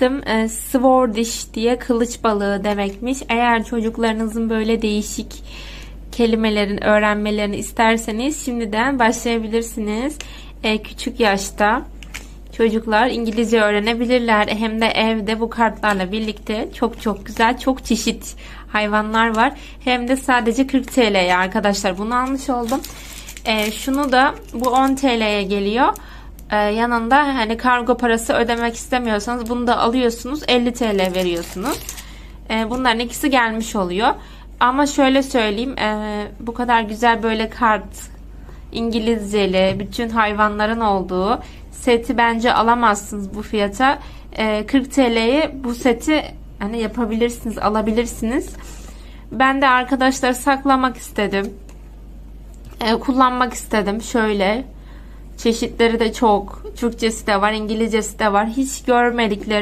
demiştim. E, Swordish diye kılıç balığı demekmiş. Eğer çocuklarınızın böyle değişik kelimelerin öğrenmelerini isterseniz şimdiden başlayabilirsiniz. E, küçük yaşta çocuklar İngilizce öğrenebilirler. Hem de evde bu kartlarla birlikte çok çok güzel, çok çeşit hayvanlar var. Hem de sadece 40 TL'ye arkadaşlar bunu almış oldum. E, şunu da bu 10 TL'ye geliyor. E, yanında hani kargo parası ödemek istemiyorsanız bunu da alıyorsunuz 50 TL veriyorsunuz. E, bunların ikisi gelmiş oluyor. Ama şöyle söyleyeyim e, bu kadar güzel böyle kart İngilizceli bütün hayvanların olduğu seti bence alamazsınız bu fiyata. E, 40 TL'ye bu seti hani yapabilirsiniz alabilirsiniz. Ben de arkadaşlar saklamak istedim. Kullanmak istedim şöyle. Çeşitleri de çok. Türkçesi de var, İngilizcesi de var. Hiç görmedikleri